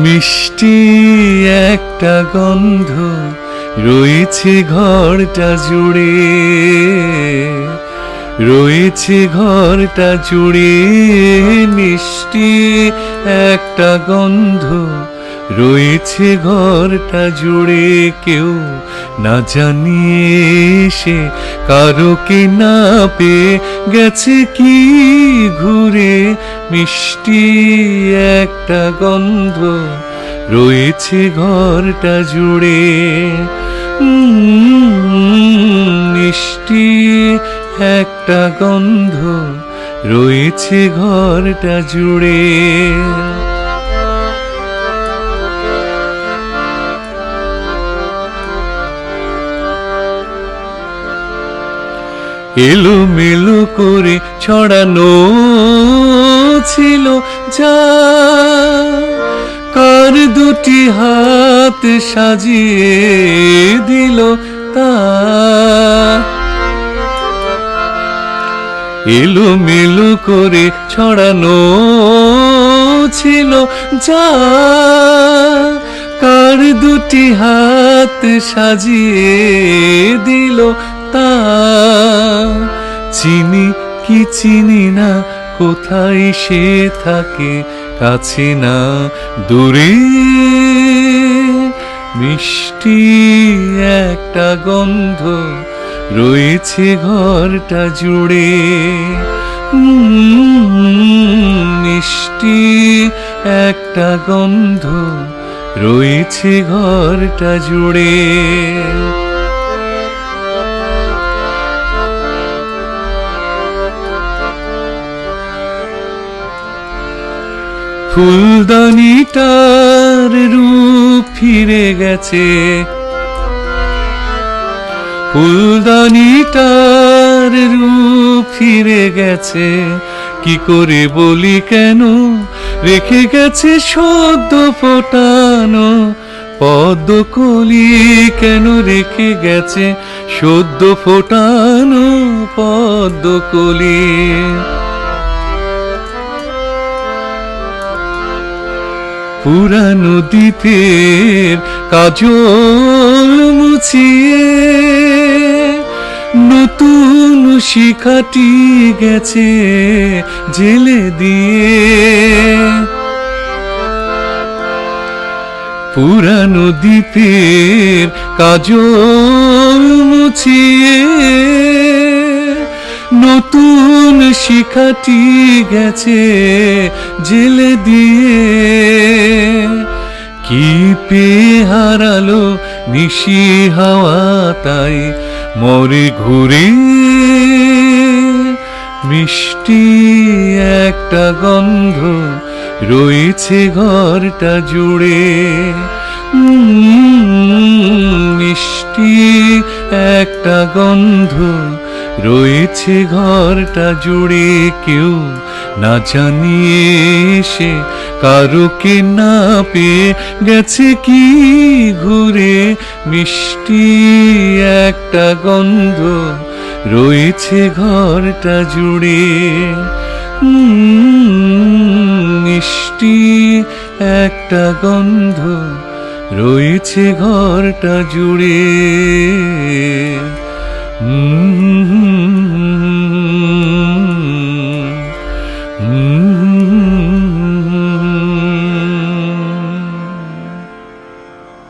মিষ্টি একটা গন্ধ রয়েছে ঘরটা জুড়ে। রয়েছে ঘরটা জুড়ে মিষ্টি একটা গন্ধ রয়েছে ঘরটা জুড়ে। কেউ না জানিয়ে সে কারোকে না পেয়ে গেছে কি ঘুরে? মিষ্টি একটা গন্ধ রয়েছে ঘরটা জুড়ে। মিষ্টি একটা গন্ধ রয়েছে ঘরটা জুড়ে। এলো মেলো করে ছড়ানো ছিল যা। কার দুটি হাত সাজিয়ে দিল তা? এলো মেলো করে ছড়ানো ছিল যা। কার দুটি হাত সাজিয়ে দিল তা? চিনি, কি চিনি না? কোথায় সে থাকে? কাছে না, দূরে। মিষ্টি একটা গন্ধ রয়েছে ঘরটা জুড়ে। মিষ্টি একটা গন্ধ রয়েছে ঘরটা জুড়ে। ফুলদানিটার রূপ ফিরে গেছে। ফুলদানিটার রূপ ফিরে গেছে। কি করে বলি কেন? রেখে গেছে সদ্য ফোটানো। পদ্মকলি কেন রেখে গেছে? সদ্য ফোটানো পদ্মকলি পুরানো দ্বীপের কাজল মুছিয়ে নতুন শিখাটি গেছে জেলে দিয়ে। পুরানো দ্বীপের কাজল মুছিয়ে নতুন শিখাটি গেছে জেলে দিয়ে। কি পেয়ে হারালো নিশি হাওয়া তাই মরে ঘুরে। মিষ্টি একটা গন্ধ রয়েছে ঘরটা জুড়ে। মিষ্টি একটা গন্ধ রয়েছে ঘরটা জুড়ে কেউ না জানিয়ে সে কারোকে না পেয়ে গেছে কি ঘুরে। মিষ্টি একটা গন্ধ রয়েছে ঘরটা জুড়ে। মিষ্টি একটা গন্ধ রয়েছে ঘরটা জুড়ে। হুম